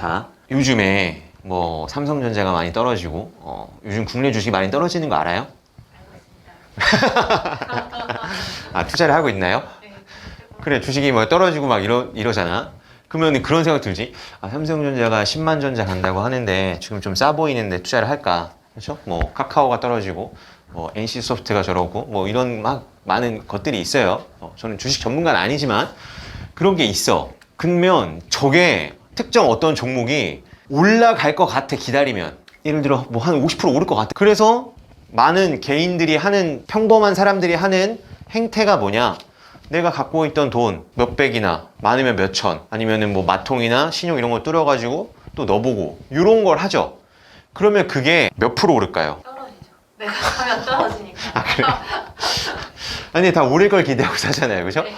자, 요즘에 뭐 삼성전자가 많이 떨어지고 어, 요즘 국내 주식이 많이 떨어지는 거 알아요? 아, 투자를 하고 있나요? 그래, 주식이 뭐 떨어지고 막 이러, 이러잖아. 그러면 그런 생각 들지. 아, 삼성전자가 10만 전자 간다고 하는데 지금 좀 싸 보이는데 투자를 할까? 그렇죠? 뭐 카카오가 떨어지고 뭐 NC 소프트가 저러고 뭐 이런 막 많은 것들이 있어요. 어, 저는 주식 전문가는 아니지만 그런 게 있어. 그러면 저게 특정 어떤 종목이 올라갈 것 같아 기다리면 예를 들어 뭐 한 50% 오를 것 같아. 그래서 많은 개인들이 하는 평범한 사람들이 하는 행태가 뭐냐? 내가 갖고 있던 돈 몇백이나 많으면 몇천 아니면은 뭐 마통이나 신용 이런 거 뚫어가지고 또 넣어보고 이런 걸 하죠. 그러면 그게 몇 프로 오를까요? 떨어지죠. 내가 사면 떨어지니까. 아 그래? 아니 다 오를 걸 기대하고 사잖아요, 그죠? 네.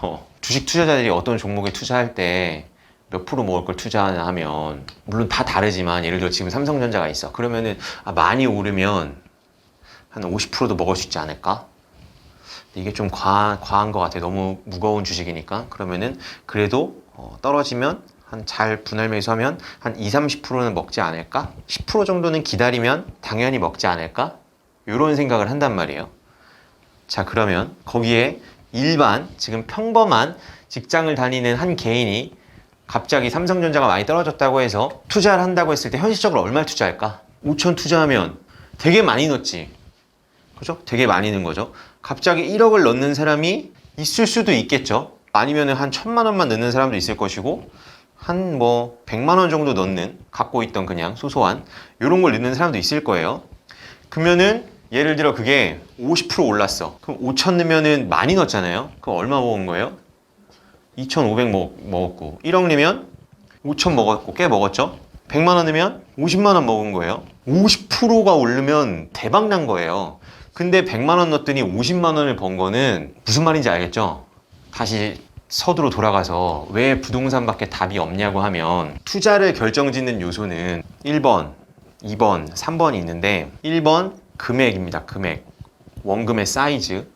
어, 주식 투자자들이 어떤 종목에 투자할 때 몇 프로 먹을 걸 투자하냐 하면 물론 다 다르지만 예를 들어 지금 삼성전자가 있어. 그러면은 아, 많이 오르면 한 50%도 먹을 수 있지 않을까? 이게 좀 과한, 과한 것 같아. 너무 무거운 주식이니까. 그러면은 그래도 어, 떨어지면 한 잘 분할 매수하면 한 2, 30%는 먹지 않을까? 10% 정도는 기다리면 당연히 먹지 않을까? 이런 생각을 한단 말이에요. 자, 그러면 거기에 일반, 지금 평범한 직장을 다니는 한 개인이 갑자기 삼성전자가 많이 떨어졌다고 해서 투자를 한다고 했을 때 현실적으로 얼마를 투자할까? 5천 투자하면 되게 많이 넣지. 그죠? 되게 많이 넣은 거죠. 갑자기 1억을 넣는 사람이 있을 수도 있겠죠. 아니면 한 천만 원만 넣는 사람도 있을 것이고, 한 뭐 100만 원 정도 넣는, 갖고 있던 그냥 소소한, 이런 걸 넣는 사람도 있을 거예요. 그러면은 예를 들어 그게 50% 올랐어. 그럼 5천 넣으면은 많이 넣었잖아요. 그럼 얼마 먹은 거예요? 2,500 먹, 먹었고 1억 내면 5천 먹었고 꽤 먹었죠? 100만 원 넣으면 50만 원 먹은 거예요. 50%가 오르면 대박 난 거예요. 근데 100만 원 넣었더니 50만 원을 번 거는 무슨 말인지 알겠죠? 다시 서두로 돌아가서 왜 부동산밖에 답이 없냐고 하면 투자를 결정짓는 요소는 1번, 2번, 3번이 있는데 1번 금액입니다. 금액. 원금의 사이즈.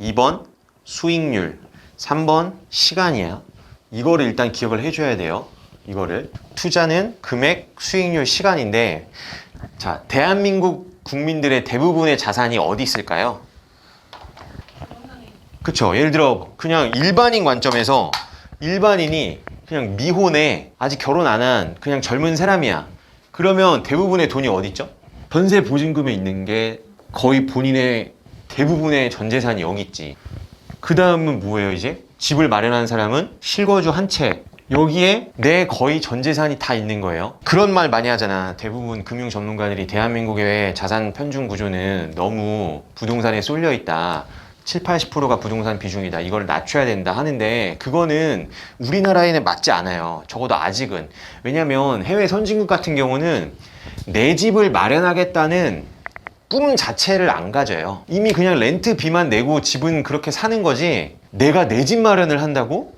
2번 수익률. 3번 시간이야. 이거를 일단 기억을 해줘야 돼요. 이거를. 투자는 금액, 수익률, 시간인데 자, 대한민국 국민들의 대부분의 자산이 어디 있을까요? 그쵸. 예를 들어, 그냥 일반인 관점에서 일반인이 그냥 미혼에 아직 결혼 안 한 그냥 젊은 사람이야. 그러면 대부분의 돈이 어디 있죠? 전세 보증금에 있는 게 거의 본인의 대부분의 전 재산이 여기 있지. 그 다음은 뭐예요, 이제? 집을 마련한 사람은 실거주 한 채. 여기에 내 거의 전 재산이 다 있는 거예요. 그런 말 많이 하잖아. 대부분 금융 전문가들이 대한민국의 자산 편중 구조는 너무 부동산에 쏠려 있다. 7, 80%가 부동산 비중이다. 이걸 낮춰야 된다 하는데 그거는 우리나라에는 맞지 않아요. 적어도 아직은. 왜냐면 해외 선진국 같은 경우는 내 집을 마련하겠다는 꿈 자체를 안 가져요. 이미 그냥 렌트비만 내고 집은 그렇게 사는 거지 내가 내 집 마련을 한다고?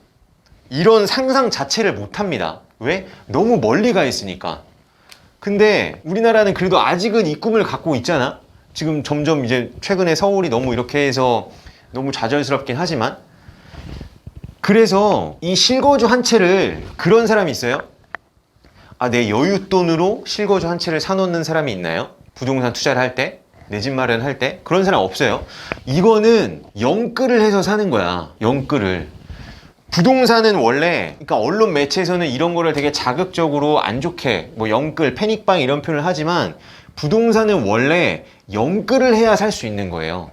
이런 상상 자체를 못 합니다. 왜? 너무 멀리 가 있으니까. 근데 우리나라는 그래도 아직은 이 꿈을 갖고 있잖아. 지금 점점 이제 최근에 서울이 너무 이렇게 해서 너무 좌절스럽긴 하지만 그래서 이 실거주 한 채를 그런 사람이 있어요? 아, 내 여윳돈으로 실거주 한 채를 사놓는 사람이 있나요? 부동산 투자를 할 때? 내 집 마련할 때? 그런 사람 없어요. 이거는 영끌을 해서 사는 거야. 영끌을. 부동산은 원래, 그러니까 언론 매체에서는 이런 거를 되게 자극적으로 안 좋게, 뭐 영끌, 패닉방 이런 표현을 하지만 부동산은 원래 영끌을 해야 살 수 있는 거예요.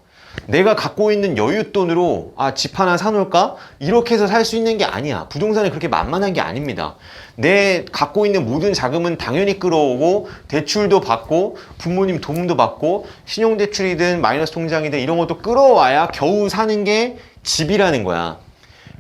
내가 갖고 있는 여윳돈으로 아, 집 하나 사놓을까? 이렇게 해서 살 수 있는 게 아니야. 부동산은 그렇게 만만한 게 아닙니다. 내 갖고 있는 모든 자금은 당연히 끌어오고 대출도 받고 부모님 도움도 받고 신용대출이든 마이너스 통장이든 이런 것도 끌어와야 겨우 사는 게 집이라는 거야.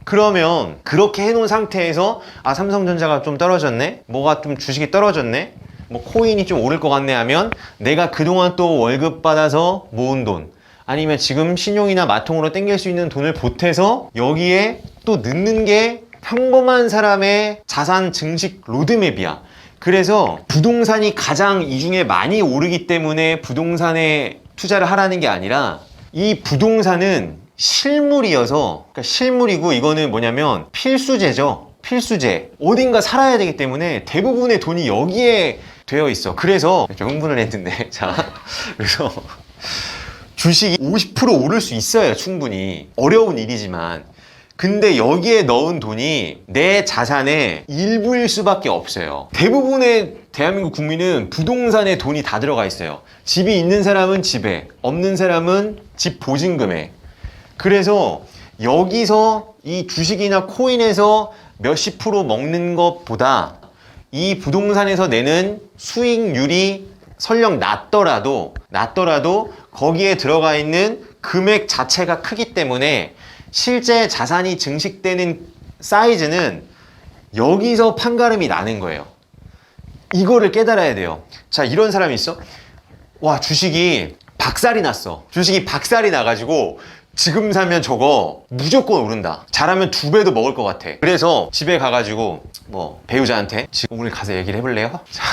그러면 그렇게 해놓은 상태에서 아 삼성전자가 좀 떨어졌네 뭐가 좀 주식이 떨어졌네 뭐 코인이 좀 오를 것 같네 하면 내가 그동안 또 월급 받아서 모은 돈 아니면 지금 신용이나 마통으로 땡길 수 있는 돈을 보태서 여기에 또 넣는 게 평범한 사람의 자산 증식 로드맵이야. 그래서 부동산이 가장 이 중에 많이 오르기 때문에 부동산에 투자를 하라는 게 아니라 이 부동산은 실물이어서 그러니까 실물이고 이거는 뭐냐면 필수제죠. 필수제 어딘가 살아야 되기 때문에 대부분의 돈이 여기에 되어 있어. 그래서 좀 흥분을 했는데. 자 그래서 주식이 50% 오를 수 있어요 충분히. 어려운 일이지만. 근데 여기에 넣은 돈이 내 자산의 일부일 수밖에 없어요. 대부분의 대한민국 국민은 부동산에 돈이 다 들어가 있어요. 집이 있는 사람은 집에 없는 사람은 집 보증금에. 그래서 여기서 이 주식이나 코인에서 몇십 프로 먹는 것보다 이 부동산에서 내는 수익률이 설령 낮더라도 낮더라도 거기에 들어가 있는 금액 자체가 크기 때문에 실제 자산이 증식되는 사이즈는 여기서 판가름이 나는 거예요. 이거를 깨달아야 돼요. 자, 이런 사람이 있어? 와, 주식이 박살이 났어. 주식이 박살이 나가지고 지금 사면 저거 무조건 오른다. 잘하면 두 배도 먹을 것 같아. 그래서 집에 가가지고 뭐 배우자한테 지금 오늘 가서 얘기를 해볼래요? 자,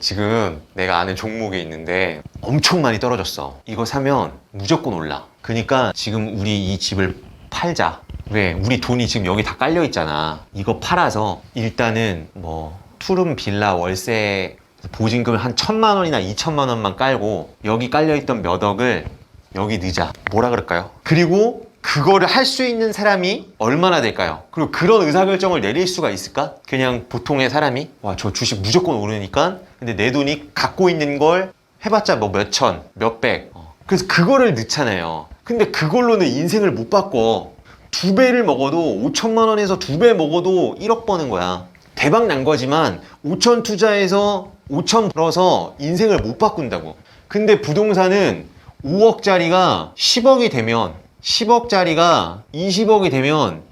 지금 내가 아는 종목이 있는데 엄청 많이 떨어졌어. 이거 사면 무조건 올라. 그러니까 지금 우리 이 집을 팔자. 왜? 우리 돈이 지금 여기 다 깔려 있잖아. 이거 팔아서 일단은 뭐 투룸 빌라 월세 보증금을 한 천만 원이나 이천만 원만 깔고 여기 깔려 있던 몇 억을 여기 넣자. 뭐라 그럴까요? 그리고 그거를 할 수 있는 사람이 얼마나 될까요? 그리고 그런 의사결정을 내릴 수가 있을까? 그냥 보통의 사람이 와 저 주식 무조건 오르니까 근데 내 돈이 갖고 있는 걸 해봤자 뭐 몇천, 몇백 어. 그래서 그거를 넣잖아요 근데 그걸로는 인생을 못 바꿔 두 배를 먹어도 5천만 원에서 두 배 먹어도 1억 버는 거야 대박 난 거지만 5천 투자해서 5천 벌어서 인생을 못 바꾼다고 근데 부동산은 5억짜리가 10억이 되면 10억짜리가 20억이 되면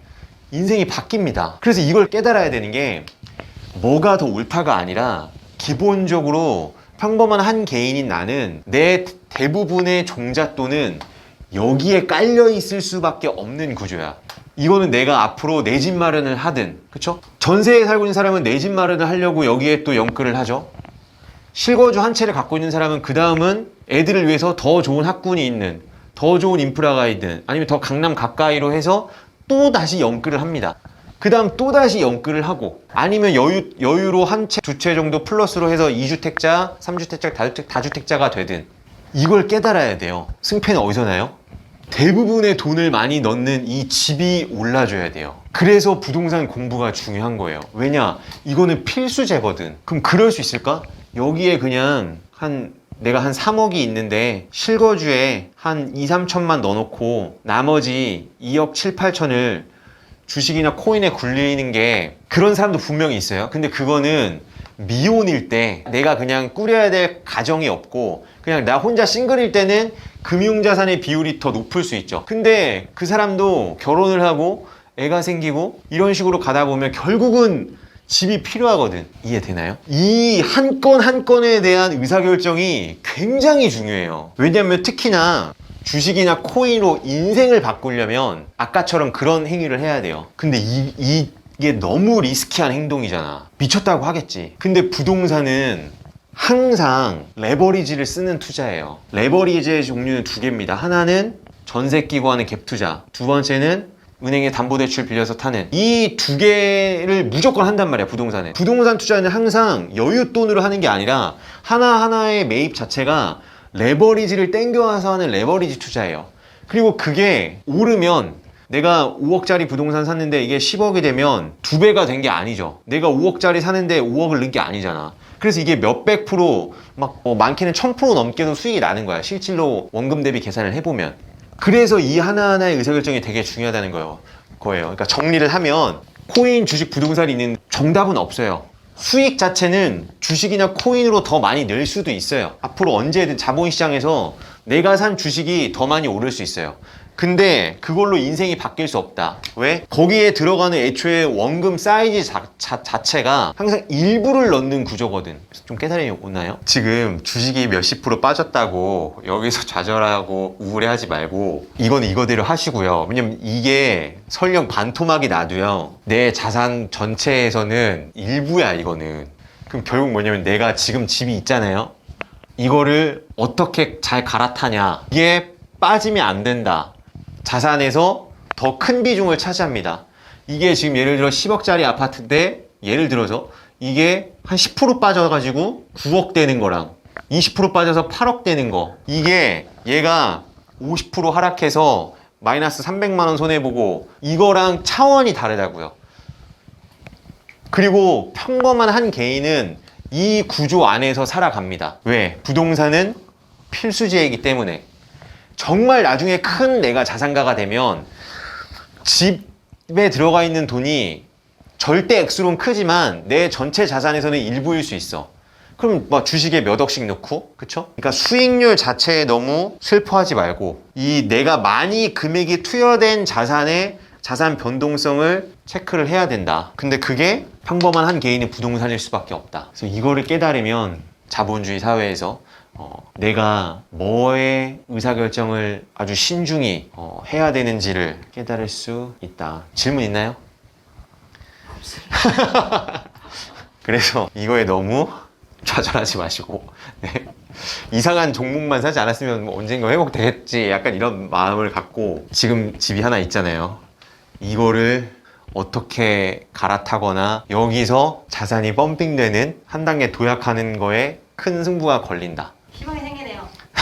인생이 바뀝니다. 그래서 이걸 깨달아야 되는 게 뭐가 더 옳다가 아니라 기본적으로 평범한 한 개인인 나는 내 대부분의 종잣돈은 여기에 깔려 있을 수밖에 없는 구조야. 이거는 내가 앞으로 내 집 마련을 하든, 그쵸? 전세에 살고 있는 사람은 내 집 마련을 하려고 여기에 또 연끌을 하죠. 실거주 한 채를 갖고 있는 사람은 그 다음은 애들을 위해서 더 좋은 학군이 있는 더 좋은 인프라가 있는 아니면 더 강남 가까이로 해서 또 다시 연끌을 합니다. 그 다음 또 다시 연끌을 하고 아니면 여유, 여유로 한 채, 두 채 정도 플러스로 해서 2주택자, 3주택자, 다주택, 다주택자가 되든 이걸 깨달아야 돼요. 승패는 어디서 나요? 대부분의 돈을 많이 넣는 이 집이 올라줘야 돼요. 그래서 부동산 공부가 중요한 거예요. 왜냐? 이거는 필수제거든. 그럼 그럴 수 있을까? 여기에 그냥 한 내가 한 3억이 있는데 실거주에 한 2, 3천만 넣어놓고 나머지 2억 7, 8천을 주식이나 코인에 굴리는 게 그런 사람도 분명히 있어요. 근데 그거는 미혼일 때 내가 그냥 꾸려야 될 가정이 없고 그냥 나 혼자 싱글일 때는 금융자산의 비율이 더 높을 수 있죠. 근데 그 사람도 결혼을 하고 애가 생기고 이런 식으로 가다 보면 결국은 집이 필요하거든. 이해되나요? 이 한 건 한 건에 대한 의사결정이 굉장히 중요해요. 왜냐면 특히나 주식이나 코인으로 인생을 바꾸려면 아까처럼 그런 행위를 해야 돼요. 근데 이, 이, 이게 너무 리스키한 행동이잖아. 미쳤다고 하겠지. 근데 부동산은 항상 레버리지를 쓰는 투자예요. 레버리지의 종류는 두 개입니다. 하나는 전세 끼고 하는 갭 투자. 두 번째는 은행에 담보대출 빌려서 타는 이 두 개를 무조건 한단 말이야 부동산에. 부동산 투자는 항상 여윳돈으로 하는 게 아니라 하나하나의 매입 자체가 레버리지를 땡겨와서 하는 레버리지 투자예요. 그리고 그게 오르면 내가 5억짜리 부동산 샀는데 이게 10억이 되면 두 배가 된 게 아니죠. 내가 5억짜리 사는데 5억을 넣은 게 아니잖아. 그래서 이게 몇백 프로 막 어, 많게는 1000% 넘게도 수익이 나는 거야. 실질로 원금 대비 계산을 해보면 그래서 이 하나하나의 의사결정이 되게 중요하다는 거예요. 그러니까 정리를 하면 코인, 주식, 부동산이 있는 정답은 없어요. 수익 자체는 주식이나 코인으로 더 많이 늘 수도 있어요. 앞으로 언제든 자본시장에서 내가 산 주식이 더 많이 오를 수 있어요. 근데 그걸로 인생이 바뀔 수 없다. 왜? 거기에 들어가는 애초에 원금 사이즈 자, 체가 항상 일부를 넣는 구조거든. 좀 깨달음이 오나요? 지금 주식이 몇십 프로 빠졌다고 여기서 좌절하고 우울해하지 말고 이건 이거대로 하시고요. 왜냐면 이게 설령 반토막이 나도요. 내 자산 전체에서는 일부야 이거는. 그럼 결국 뭐냐면 내가 지금 집이 있잖아요. 이거를 어떻게 잘 갈아타냐. 이게 빠지면 안 된다. 자산에서 더 큰 비중을 차지합니다. 이게 지금 예를 들어 10억짜리 아파트인데 예를 들어서 이게 한 10% 빠져가지고 9억 되는 거랑 20% 빠져서 8억 되는 거 이게 얘가 50% 하락해서 마이너스 300만 원 손해보고 이거랑 차원이 다르다고요. 그리고 평범한 한 개인은 이 구조 안에서 살아갑니다. 왜? 부동산은 필수지이기 때문에. 정말 나중에 큰 내가 자산가가 되면 집에 들어가 있는 돈이 절대 액수로는 크지만 내 전체 자산에서는 일부일 수 있어. 그럼 뭐 주식에 몇 억씩 넣고, 그쵸? 그러니까 수익률 자체에 너무 슬퍼하지 말고 이 내가 많이 금액이 투여된 자산의 자산 변동성을 체크를 해야 된다. 근데 그게 평범한 한 개인의 부동산일 수밖에 없다. 그래서 이거를 깨달으면 자본주의 사회에서 어, 내가 뭐의 의사결정을 아주 신중히 어, 해야 되는지를 깨달을 수 있다. 질문 있나요? 그래서 이거에 너무 좌절하지 마시고 네. 이상한 종목만 사지 않았으면 뭐 언젠가 회복되겠지 약간 이런 마음을 갖고 지금 집이 하나 있잖아요 이거를 어떻게 갈아타거나 여기서 자산이 펌핑되는 한 단계 도약하는 거에 큰 승부가 걸린다.